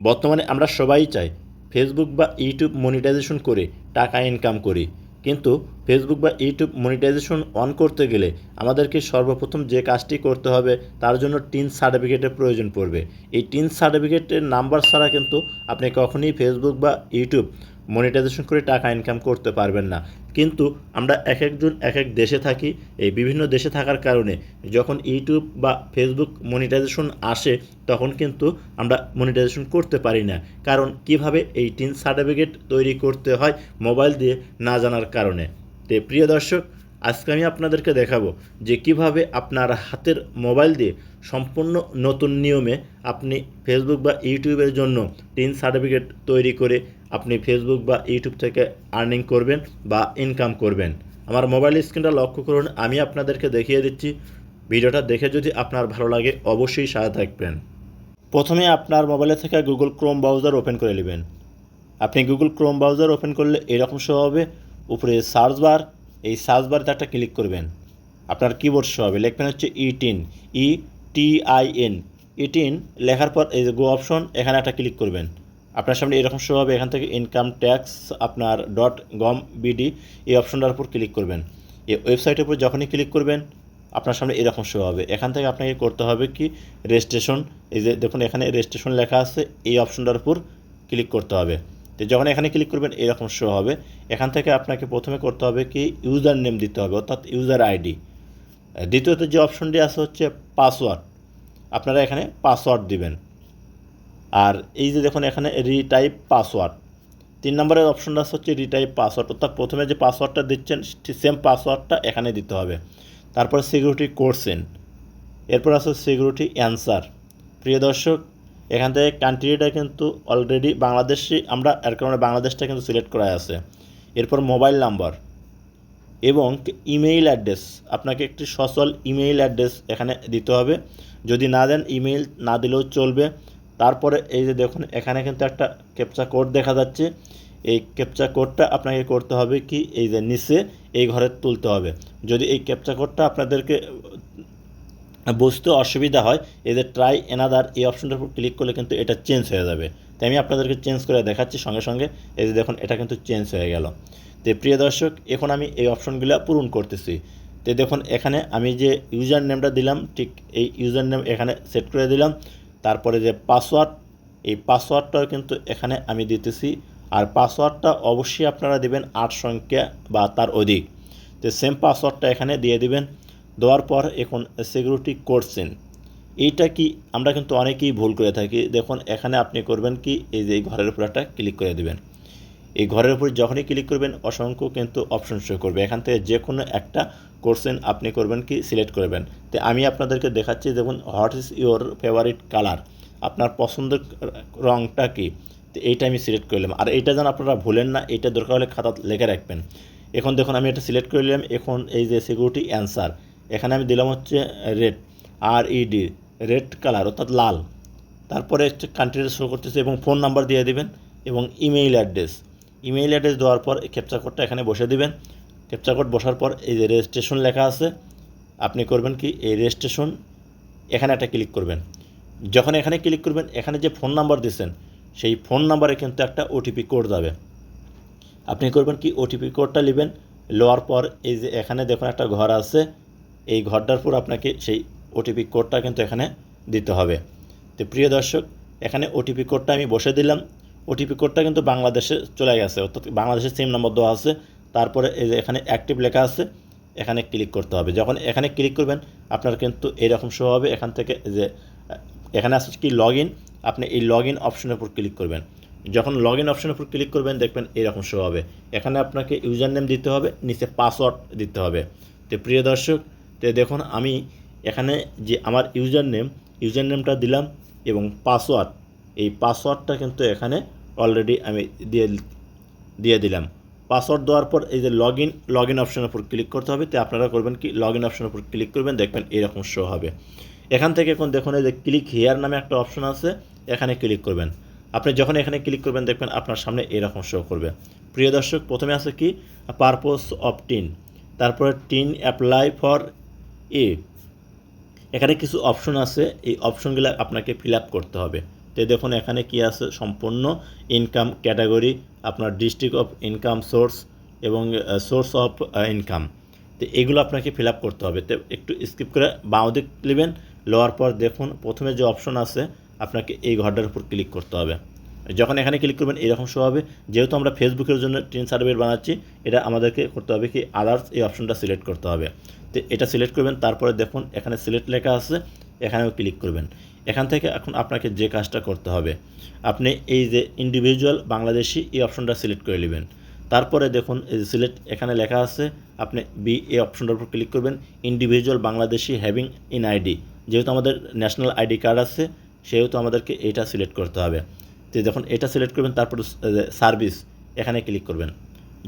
বর্তমানে আমরা সবাই চাই ফেসবুক বা ইউটিউব মনিটাইজেশন করে টাকা ইনকাম করি। কিন্তু ফেসবুক বা ইউটিউব মনিটাইজেশন অন করতে গেলে আমাদেরকে সর্বপ্রথম যে কাজটি করতে হবে, তার জন্য টিন সার্টিফিকেটের প্রয়োজন পড়বে। এই টিন সার্টিফিকেটের নাম্বার ছাড়া কিন্তু আপনি কখনই ফেসবুক বা ইউটিউব মনিটাইজেশন করে টাকা ইনকাম করতে পারবেন না। কিন্তু আমরা এক একজন এক এক দেশে থাকি, এই বিভিন্ন দেশে থাকার কারণে যখন ইউটিউব বা ফেসবুক মনিটাইজেশন আসে, তখন কিন্তু আমরা মনিটাইজেশন করতে পারি না। কারণ কীভাবে এই টিন সার্টিফিকেট তৈরি করতে হয় মোবাইল দিয়ে না জানার কারণে। তো প্রিয় দর্শক, আজকে আমি আপনাদেরকে দেখাবো যে কীভাবে আপনার হাতের মোবাইল দিয়ে সম্পূর্ণ নতুন নিয়মে আপনি ফেসবুক বা ইউটিউবের জন্য টিন সার্টিফিকেট তৈরি করে আপনি ফেসবুক বা ইউটিউব থেকে আর্নিং করবেন বা ইনকাম করবেন। আমার মোবাইল স্ক্রিনটা লক্ষ্য করুন, আমি আপনাদেরকে দেখিয়ে দিচ্ছি। ভিডিওটা দেখে যদি আপনার ভালো লাগে, অবশ্যই সাথে থাকবেন। প্রথমে আপনার মোবাইলে থেকে গুগল ক্রোম ব্রাউজার ওপেন করে নেবেন। আপনি গুগল ক্রোম ব্রাউজার ওপেন করলে এরকম শো হবে। উপরে সার্চ বার এই সার্চ বারতে একটা ক্লিক করবেন। আপনার কিবোর্ড শো হবে, লিখবেন হচ্ছে E TIN E T I N E TIN লেখার পর এই যে গো অপশন এখানে একটা ক্লিক করবেন। আপনার সামনে এরকম শো হবে, এখান থেকে ইনকাম ট্যাক্স আপনার ডট গম বিডি এই অপশনটার উপর ক্লিক করবেন। এই ওয়েবসাইটের উপর যখনই ক্লিক করবেন, আপনার সামনে এরকম শো হবে। এখান থেকে আপনাকে করতে হবে কি? রেজিস্ট্রেশন এই যে দেখুন এখানে রেজিস্ট্রেশন লেখা আছে, এই অপশনটার উপর ক্লিক করতে হবে। তো যখন এখানে ক্লিক করবেন, এরকম শো হবে। এখান থেকে আপনাকে প্রথমে করতে হবে কি? ইউজার নেম দিতে হবে, অর্থাৎ ইউজার আইডি দ্বিতীয়ত যে অপশনটি আছে হচ্ছে পাসওয়ার্ড আপনারা এখানে পাসওয়ার্ড দিবেন। আর এই যে দেখুন এখানে রিটাইপ পাসওয়ার্ড তিন নম্বরের অপশনটা হচ্ছে রিটাইপ পাসওয়ার্ড অর্থাৎ প্রথমে যে পাসওয়ার্ডটা দিচ্ছেন সেম পাসওয়ার্ডটা এখানে দিতে হবে। তারপরে সিকিউরিটি কোর্সেন এরপর আছে সিকিউরিটি অ্যান্সার প্রিয় দর্শক, এখান থেকে কান্ট্রিটা কিন্তু অলরেডি বাংলাদেশি, আমরা এর কারণে বাংলাদেশটা কিন্তু সিলেক্ট করা আছে। এরপর মোবাইল নাম্বার এবং ইমেইল অ্যাড্রেস আপনাকে একটি সচল ইমেইল অ্যাড্রেস এখানে দিতে হবে। যদি না দেন ইমেইল না দিলেও চলবে। তারপরে এই যে দেখুন, এখানে কিন্তু একটা ক্যাপচা কোড দেখা যাচ্ছে। এই ক্যাপচা কোডটা আপনাকে করতে হবে কি? এই যে নিচে এই ঘরে তুলতে হবে। যদি এই ক্যাপচা কোডটা আপনাদেরকে বুঝতে অসুবিধা হয়, এই যে ট্রাই এনাদার এই অপশনটার উপর ক্লিক করলে কিন্তু এটা চেঞ্জ হয়ে যাবে। তাই আমি আপনাদেরকে চেঞ্জ করে দেখাচ্ছি সঙ্গে সঙ্গে। এই যে দেখুন, এটা কিন্তু চেঞ্জ হয়ে গেল। তো প্রিয় দর্শক, এখন আমি এই অপশনগুলো পূরণ করতেছি। তো দেখুন, এখানে আমি যে ইউজার নেমটা দিলাম, ঠিক এই ইউজার নেম এখানে সেট করে দিলাম। তারপরে যে পাসওয়ার্ড, এই পাসওয়ার্ডটাও কিন্তু এখানে আমি দিতেছি। আর পাসওয়ার্ডটা অবশ্যই আপনারা দেবেন আট সংখ্যা বা তার অধিক। তো সেম পাসওয়ার্ডটা এখানে দিয়ে দিবেন। দেওয়ার পর এখন সিকিউরিটি করছেন এইটা কি আমরা কিন্তু অনেকেই ভুল করে থাকি। দেখুন, এখানে আপনি করবেন কি? এই যে ঘরের উপর একটা ক্লিক করে দিবেন। এই ঘরের উপর যখনই ক্লিক করবেন, অসংখ্য কিন্তু অপশন শো করবে। এখান থেকে যে কোনো একটা কোর্সেন আপনি করবেন কি সিলেক্ট করবেন। তো আমি আপনাদেরকে দেখাচ্ছি, দেখুন what is your favourite colour আপনার পছন্দের রঙটা কি? তো এইটা আমি সিলেক্ট করলাম আর এইটা যেন আপনারা ভুলেন না, এইটা দরকার হলে খাতা লেখে রাখবেন। এখন দেখুন, আমি এটা সিলেক্ট করে নিলাম। এখন এই যে সিকিউরিটি অ্যান্সার এখানে আমি দিলাম হচ্ছে red R E D red colour অর্থাৎ লাল। তারপরে কান্ট্রিটা শো করতেছে এবং ফোন নাম্বার দিয়ে দেবেন এবং ইমেইল অ্যাড্রেস ইমেইল অ্যাড্রেস দেওয়ার পর ক্যাপচা কোডটা এখানে বসে দিবেন। ক্যাপচা কোড বসার পর এই যে রেজিস্ট্রেশন লেখা আছে, আপনি করবেন কি? এই রেজিস্ট্রেশন এখানে একটা ক্লিক করবেন। যখন এখানে ক্লিক করবেন, এখানে যে ফোন নাম্বার দিয়েছেন সেই ফোন নাম্বারে কিন্তু একটা ওটিপি কোড যাবে। আপনি করবেন কি? ওটিপি কোডটা নেবেন লওয়ার পর এই যে এখানে দেখুন একটা ঘর আছে, এই ঘরটার পর আপনাকে সেই ওটিপি কোডটা কিন্তু এখানে দিতে হবে। তো প্রিয় দর্শক, এখানে ওটিপি কোডটা আমি বসে দিলাম। ওটিপি কোডটা কিন্তু বাংলাদেশে চলে গেছে। অর্থাৎ বাংলাদেশের সিম নম্বর দেওয়া আছে। তারপরে এই যে এখানে অ্যাক্টিভ লেখা আছে, এখানে ক্লিক করতে হবে। যখন এখানে ক্লিক করবেন, আপনার কিন্তু এরকম শো হবে। এখান থেকে যে, এখানে আসছে কি লগ ইন আপনি এই লগ ইন অপশনের উপর ক্লিক করবেন। যখন লগ ইন অপশনের উপর ক্লিক করবেন, দেখবেন এরকম শো হবে। এখানে আপনাকে ইউজার নেম দিতে হবে, নিচে পাসওয়ার্ড দিতে হবে। তো প্রিয় দর্শক, তো দেখুন, আমি এখানে যে আমার ইউজার নেম ইউজার নেমটা দিলাম এবং পাসওয়ার্ড এই পাসওয়ার্ডটা কিন্তু এখানে অলরেডি আমি দিয়ে দিয়ে দিলাম। পাসওয়ার্ড দেওয়ার পর এই যে লগ ইন লগ ইন অপশনের উপর ক্লিক করতে হবে, তো আপনারা করবেন কি লগ ইন অপশনের উপর ক্লিক করবেন, দেখবেন এরকম শো হবে। এখান থেকে এখন দেখুন এই যে ক্লিক হেয়ার নামে একটা অপশন আছে, এখানে ক্লিক করবেন। আপনি যখন এখানে ক্লিক করবেন, দেখবেন আপনার সামনে এরকম শো করবে। প্রিয় দর্শক, প্রথমে আছে কি পারপোজ অফ টিন তারপরে টিন অ্যাপ্লাই ফর এ এখানে কিছু অপশন আছে, এই অপশনগুলো আপনাকে ফিল আপ করতে হবে। তো দেখুন, এখানে কি আছে? সম্পূর্ণ ইনকাম ক্যাটাগরি আপনার ডিস্ট্রিক্ট অফ ইনকাম সোর্স এবং সোর্স অফ ইনকাম তো এগুলো আপনাকে ফিল আপ করতে হবে। তো একটু স্কিপ করে বাঁ দিক নেবেন লওয়ার পর দেখুন, প্রথমে যে অপশন আছে, আপনাকে এই ঘরটার উপর ক্লিক করতে হবে। যখন এখানে ক্লিক করবেন, এরকম শো হবে। যেহেতু আমরা ফেসবুকের জন্য ট্রেন সার্টিফিকেট বানাচ্ছি, এটা আমাদেরকে করতে হবে কি? আদার্স এই অপশনটা সিলেক্ট করতে হবে। তো এটা সিলেক্ট করবেন, তারপরে দেখুন, এখানে সিলেক্ট লেখা আছে, এখানেও ক্লিক করবেন। এখান থেকে এখন আপনাকে যে কাজটা করতে হবে, আপনি এই যে ইন্ডিভিজুয়াল বাংলাদেশি এই অপশনটা সিলেক্ট করে নেবেন। তারপরে দেখুন, এই যে সিলেক্ট এখানে লেখা আছে, আপনি বি এ অপশনটার উপর ক্লিক করবেন individual Bangladeshi having N ID যেহেতু আমাদের ন্যাশনাল আইডি কার্ড আছে, সেহেতু আমাদেরকে এটা সিলেক্ট করতে হবে। তো যখন এটা সিলেক্ট করবেন, তারপর সার্ভিস এখানে ক্লিক করবেন।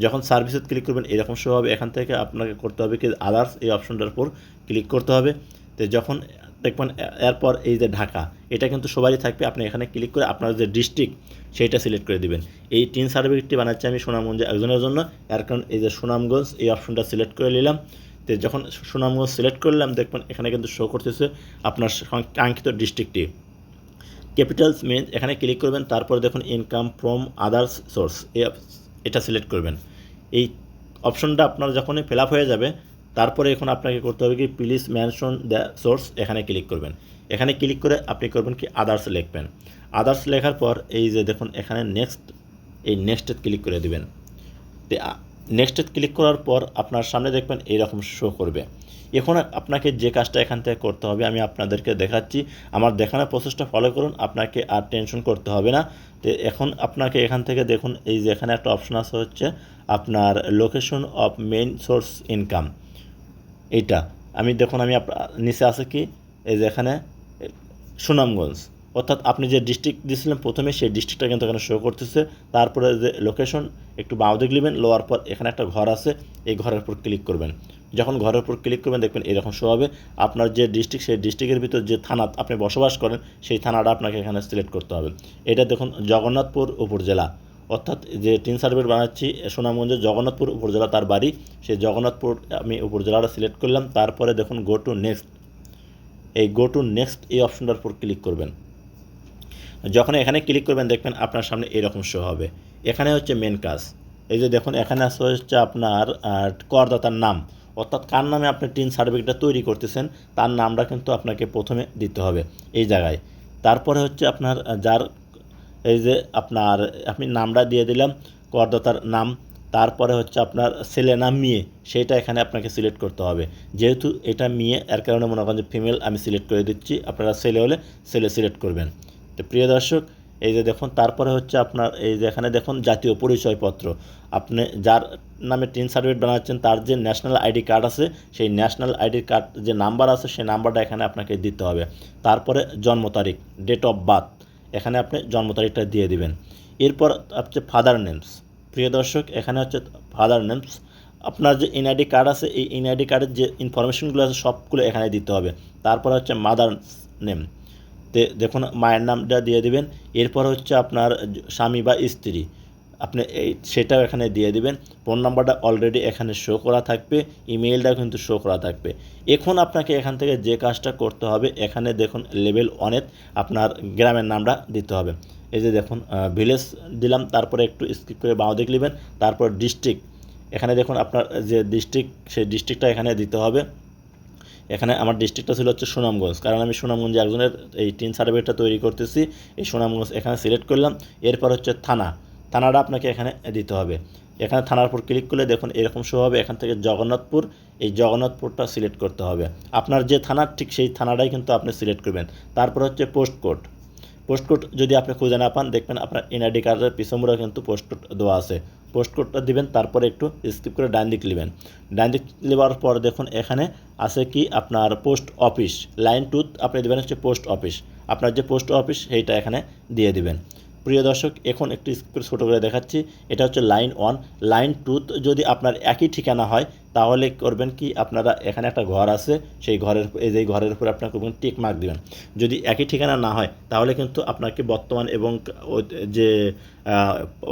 যখন সার্ভিসে ক্লিক করবেন, এরকম শো হবে, এখান থেকে আপনাকে করতে হবে কি আদার্স এই অপশনটার উপর ক্লিক করতে হবে। তো যখন দেখবেন এরপর এই যে ঢাকা, এটা কিন্তু সবারই থাকবে। আপনি এখানে ক্লিক করে আপনার যে ডিস্ট্রিক্ট সেইটা সিলেক্ট করে দিবেন। এই তিন সার্টিফিকেটটি বানাচ্ছি আমি সুনামগঞ্জে একজনের জন্য। এর কারণ এই যে সুনামগঞ্জ, এই অপশনটা সিলেক্ট করে নিলাম। তো যখন সুনামগঞ্জ সিলেক্ট করলাম, দেখবেন এখানে কিন্তু শো করতেছে আপনার কাঙ্ক্ষিত ডিস্ট্রিক্টটি ক্যাপিটালস মেন এখানে ক্লিক করবেন, তারপর দেখুন ইনকাম ফ্রম আদার্স সোর্স এটা সিলেক্ট করবেন। এই অপশনটা আপনার যখনই ফিল হয়ে যাবে তারপরে এখন আপনাকে করতে হবে কি প্লিজ মেনশন দ্য সোর্স এখানে ক্লিক করবেন। এখানে ক্লিক করে আপনি করবেন কি আদার্স লিখবেন। আদার্স লেখার পর এই যে দেখুন, এখানে নেক্সট এই নেক্সটে ক্লিক করে দিবেন। নেক্সটে ক্লিক করার পর আপনার সামনে দেখবেন এইরকম শো করবে। এখন আপনাকে যে কাজটা এখান থেকে করতে হবে, আমি আপনাদেরকে দেখাচ্ছি। আমার দেখানোর প্রসেসটা ফলো করুন, আপনাকে আর টেনশন করতে হবে না। তো, এখন আপনাকে এখান থেকে দেখুন, এই যে এখানে একটা অপশন আছে হচ্ছে আপনার location of main source income এইটা। আমি দেখুন, আমি নিচে আছে কি? এই যে এখানে, সুনামগঞ্জ। অর্থাৎ আপনি যে ডিস্ট্রিক্ট দিয়েছিলেন প্রথমে, সেই ডিস্ট্রিক্টটা কিন্তু এখানে শো করতেছে। তারপরে যে লোকেশন একটু বাঁ দিক নেবেন, লোয়ার পর এখানে একটা ঘর আছে, এই ঘরের উপর ক্লিক করবেন। যখন ঘরের উপর ক্লিক করবেন, দেখবেন এরকম শো হবে। আপনার যে ডিস্ট্রিক্ট সেই ডিস্ট্রিক্টের ভিতর যে থানা আপনি বসবাস করেন, সেই থানাটা আপনাকে এখানে সিলেক্ট করতে হবে। এটা দেখুন, জগন্নাথপুর উপজেলা। অর্থাৎ যে টিন সার্টিফিকেট বানাচ্ছি, সুনামগঞ্জের জগন্নাথপুর উপজেলা তার বাড়ি, সেই জগন্নাথপুর আমি উপজেলাটা সিলেক্ট করলাম। তারপরে দেখুন গো টু নেক্সট এই গো টু নেক্সট এই অপশনটার উপর ক্লিক করবেন। যখন এখানে ক্লিক করবেন, দেখবেন আপনার সামনে এরকম শো হবে। এখানে হচ্ছে মেন কাজ। এই যে দেখুন, এখানে আছে হচ্ছে আপনার করদাতার নাম। অর্থাৎ কার নামে আপনি টিন সার্টিফিকেটটা তৈরি করতেছেন, তার নামটা কিন্তু আপনাকে প্রথমে দিতে হবে এই জায়গায়। তারপরে হচ্ছে আপনার যার এই যে আপনার আপনি নামটা দিয়ে দিলাম, করদাতার নাম, তারপরে হচ্ছে আপনার ছেলে নাম মেয়ে, সেটা এখানে আপনাকে সিলেক্ট করতে হবে। যেহেতু এটা মেয়ে, এর কারণে মনে করেন যে ফিমেল আমি সিলেক্ট করে দিচ্ছি, আপনারা ছেলে হলে ছেলে সিলেক্ট করবেন। তো প্রিয় দর্শক, এই যে দেখুন, তারপরে হচ্ছে আপনার এই যে এখানে দেখুন জাতীয় পরিচয়পত্র। আপনি যার নামে টিন সার্টিফিকেট বানাচ্ছেন, তার যে ন্যাশনাল আইডি কার্ড আছে, সেই ন্যাশনাল আইডি কার্ড যে নাম্বার আছে, সেই নাম্বারটা এখানে আপনাকে দিতে হবে। তারপরে জন্ম তারিখ ডেট অফ বার্থ এখানে আপনি জন্ম তারিখটা দিয়ে দিবেন। এরপর হচ্ছে ফাদার নেমস প্রিয় দর্শক, এখানে হচ্ছে ফাদার নেমস আপনার যে এনআইডি কার্ড আছে, এই এনআইডি কার্ডের যে ইনফরমেশনগুলো আছে, সবগুলো এখানে দিতে হবে। তারপর হচ্ছে মাদার নেম দেখুন, মায়ের নামটা দিয়ে দিবেন। এরপর হচ্ছে আপনার স্বামী বা স্ত্রী। আপনি এই সেটাও এখানে দিয়ে দিবেন। ফোন নাম্বারটা অলরেডি এখানে শো করা থাকবে ইমেইলটাও কিন্তু শো করা থাকবে। এখন আপনাকে এখান থেকে যে কাজটা করতে হবে, এখানে দেখুন লেভেল ওয়ানের আপনার গ্রামের নামটা দিতে হবে। এই যে দেখুন ভিলেজ দিলাম, তারপরে একটু স্কিপ করে বাঁ দিক নেবেন, তারপর ডিস্ট্রিক্ট এখানে দেখুন আপনার যে ডিস্ট্রিক্ট সেই ডিস্ট্রিক্টটা এখানে দিতে হবে। এখানে আমার ডিস্ট্রিক্টটা ছিল হচ্ছে সুনামগঞ্জ। কারণ আমি সুনামগঞ্জে একজনের এই টিন সার্টিফিকেটটা তৈরি করতেছি, এই সুনামগঞ্জ এখানে সিলেক্ট করলাম। এরপর হচ্ছে থানা। থানাটা আপনাকে এখানে দিতে হবে। এখানে থানার উপর ক্লিক করলে দেখুন এরকম শো হবে। এখান থেকে জগন্নাথপুর, এই জগন্নাথপুরটা সিলেক্ট করতে হবে। আপনার যে থানা, ঠিক সেই থানাটাই কিন্তু আপনি সিলেক্ট করবেন। তারপর হচ্ছে পোস্ট কোড পোস্ট কোড যদি আপনি খুঁজে না পান, দেখবেন আপনার এনআইডি কার্ডের পিছমুড়া কিন্তু পোস্ট কোড দেওয়া আছে। পোস্ট কোডটা দিবেন, তারপরে একটু স্কিপ করে ডান দিক নেবেন। ডান দিক নেবার পর দেখুন এখানে আছে কি আপনার পোস্ট অফিস লাইন টুথ আপনি দেবেন হচ্ছে পোস্ট অফিস আপনার যে পোস্ট অফিস সেইটা এখানে দিয়ে দিবেন। প্রিয় দর্শক, এখন একটু ছোটো করে দেখাচ্ছি। এটা হচ্ছে লাইন ওয়ান। লাইন টুথ যদি আপনার একই ঠিকানা হয়, তাহলে করবেন কি? আপনারা এখানে একটা ঘর আছে, সেই ঘরের এই যে ঘরের উপরে আপনার করবেন টিক মার্ক দিবেন। যদি একই ঠিকানা না হয়, তাহলে কিন্তু আপনাকে বর্তমান এবং যে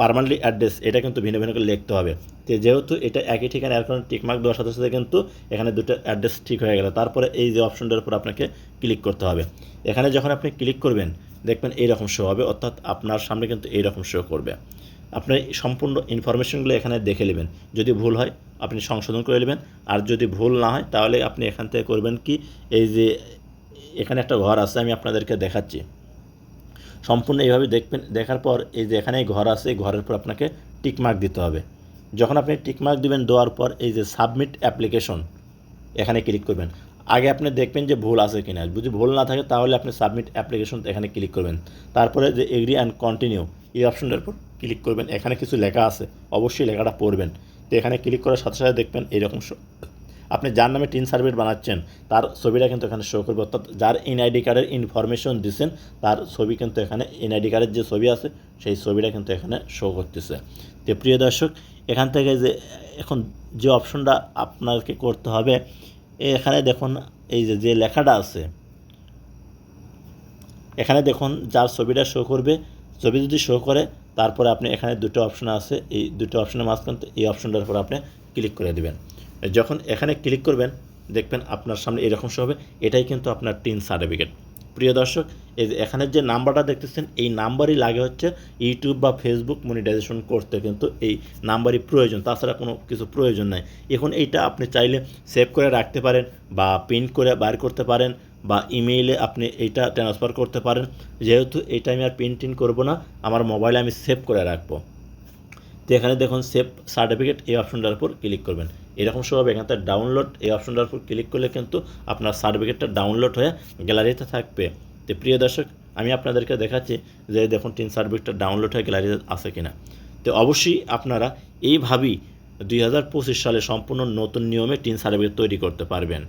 পারমানেন্টলি অ্যাড্রেস এটা কিন্তু ভিন্ন ভিন্ন করে লিখতে হবে। তো যেহেতু এটা একই ঠিকানা কারণে টিকমার্ক দেওয়ার সাথে সাথে কিন্তু এখানে দুটো অ্যাড্রেস ঠিক হয়ে গেল। তারপরে এই যে অপশনটার উপর আপনাকে ক্লিক করতে হবে। এখানে যখন আপনি ক্লিক করবেন দেখবেন এইরকম শো হবে, অর্থাৎ আপনার সামনে কিন্তু এইরকম শো করবে। আপনি সম্পূর্ণ ইনফরমেশনগুলো এখানে দেখে নেবেন। যদি ভুল হয়, আপনি সংশোধন করে নেবেন। আর যদি ভুল না হয়, তাহলে আপনি এখান থেকে করবেন কি, এই যে এখানে একটা ঘর আছে, আমি আপনাদেরকে দেখাচ্ছি। সম্পূর্ণ এইভাবে দেখবেন, দেখার পর এই যে এখানে ঘর আছে, এই ঘরের পর আপনাকে টিকমার্ক দিতে হবে। যখন আপনি টিকমার্ক দিবেন, দেওয়ার পর এই যে সাবমিট অ্যাপ্লিকেশন এখানে ক্লিক করবেন। আগে আপনি দেখবেন যে ভুল আছে কিনা। যদি ভুল না থাকে, তাহলে আপনি সাবমিট অ্যাপ্লিকেশন এখানে ক্লিক করবেন। তারপরে যে এগ্রি অ্যান্ড কন্টিনিউ এই অপশনটার উপর ক্লিক করবেন। এখানে কিছু লেখা আছে, অবশ্যই লেখাটা পড়বেন। তো এখানে ক্লিক করার সাথে সাথে দেখবেন এরকম আপনি যার নামে টিন সার্ভিট বানাচ্ছেন, তার ছবিটা কিন্তু এখানে শো করবে। অর্থাৎ যার এনআইডি কার্ডের ইনফরমেশন দিচ্ছেন তার ছবি কিন্তু এখানে এনআইডি কার্ডের যে ছবি আছে, সেই ছবিটা কিন্তু এখানে শো করতেছে। তো প্রিয় দর্শক, এখান থেকে যে এখন যে অপশনটা আপনাকে করতে হবে এখানে দেখুন, এই যে যে লেখাটা আছে, এখানে দেখুন, যার ছবিটা শো করবে, ছবি যদি শো করে, তারপরে আপনি এখানে দুটো অপশন আছে, এই দুটো অপশনের মাঝখান এই অপশনটার উপর আপনি ক্লিক করে দেবেন। যখন এখানে ক্লিক করবেন, দেখবেন আপনার সামনে এরকম শো হবে, এটাই কিন্তু আপনার টিন সার্টিফিকেট প্রিয় দর্শক, এই যে এখানে যে নাম্বারটা দেখতেছেন, এই নাম্বারই লাগে হচ্ছে ইউটিউব বা ফেসবুক মনিটাইজেশন করতে কিন্তু এই নাম্বারই প্রয়োজন। তাছাড়া কোনো কিছু প্রয়োজন নাই। এখন এইটা আপনি চাইলে সেভ করে রাখতে পারেন বা প্রিন্ট করে বার করতে পারেন বা ইমেইলে আপনি এইটা ট্রান্সফার করতে পারেন। যেহেতু এইটা আমি আর প্রিন্ট করব না, আমার মোবাইলে আমি সেভ করে রাখব। তো এখানে দেখুন, সেভ সার্টিফিকেট এই অপশনটার উপর ক্লিক করবেন। এরকম সব এখানে থেকে ডাউনলোড এই অপশনটার উপর ক্লিক করলে কিন্তু আপনার সার্টিফিকেটটা ডাউনলোড হয়ে গ্যালারিতে থাকবে। তো প্রিয় দর্শক, আমি আপনাদেরকে দেখাচ্ছি যে দেখুন টিন সার্টিফিকেটটা ডাউনলোড হয়ে গ্যালারিতে আছে কিনা। তো অবশ্যই আপনারা এইভাবেই দুই হাজার পঁচিশ সালে সম্পূর্ণ নতুন নিয়মে টিন সার্টিফিকেট তৈরি করতে পারবেন।